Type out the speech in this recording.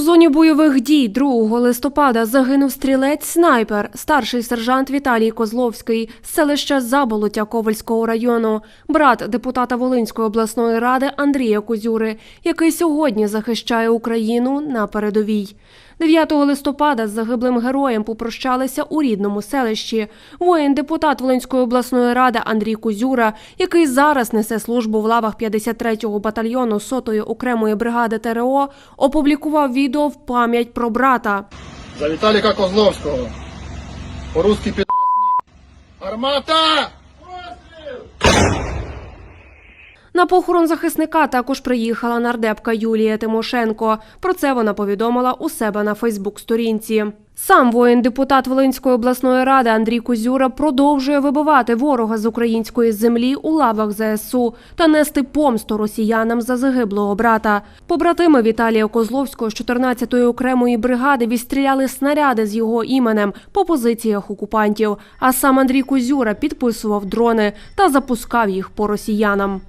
зоні бойових дій 2 листопада загинув стрілець-снайпер, старший сержант Віталій Козловський з селища Заболотя Ковальського району, брат депутата Волинської обласної ради Андрія Козюри, який сьогодні захищає Україну на передовій. 9 листопада з загиблим героєм попрощалися у рідному селищі. Воїн-депутат Волинської обласної ради Андрій Кузюра, який зараз несе службу в лавах 53-го батальйону 100-ї окремої бригади ТРО, опублікував відео в пам'ять про брата. За Віталіка Козловського. По-русски під... Армата! На похорон захисника також приїхала нардепка Юлія Тимошенко. Про це вона повідомила у себе на Фейсбук-сторінці. Сам воїн-депутат Волинської обласної ради Андрій Кузюра продовжує вибивати ворога з української землі у лавах ЗСУ та нести помсту росіянам за загиблого брата. Побратими Віталія Козловського з 14-ї окремої бригади відстріляли снаряди з його іменем по позиціях окупантів. А сам Андрій Кузюра підписував дрони та запускав їх по росіянам.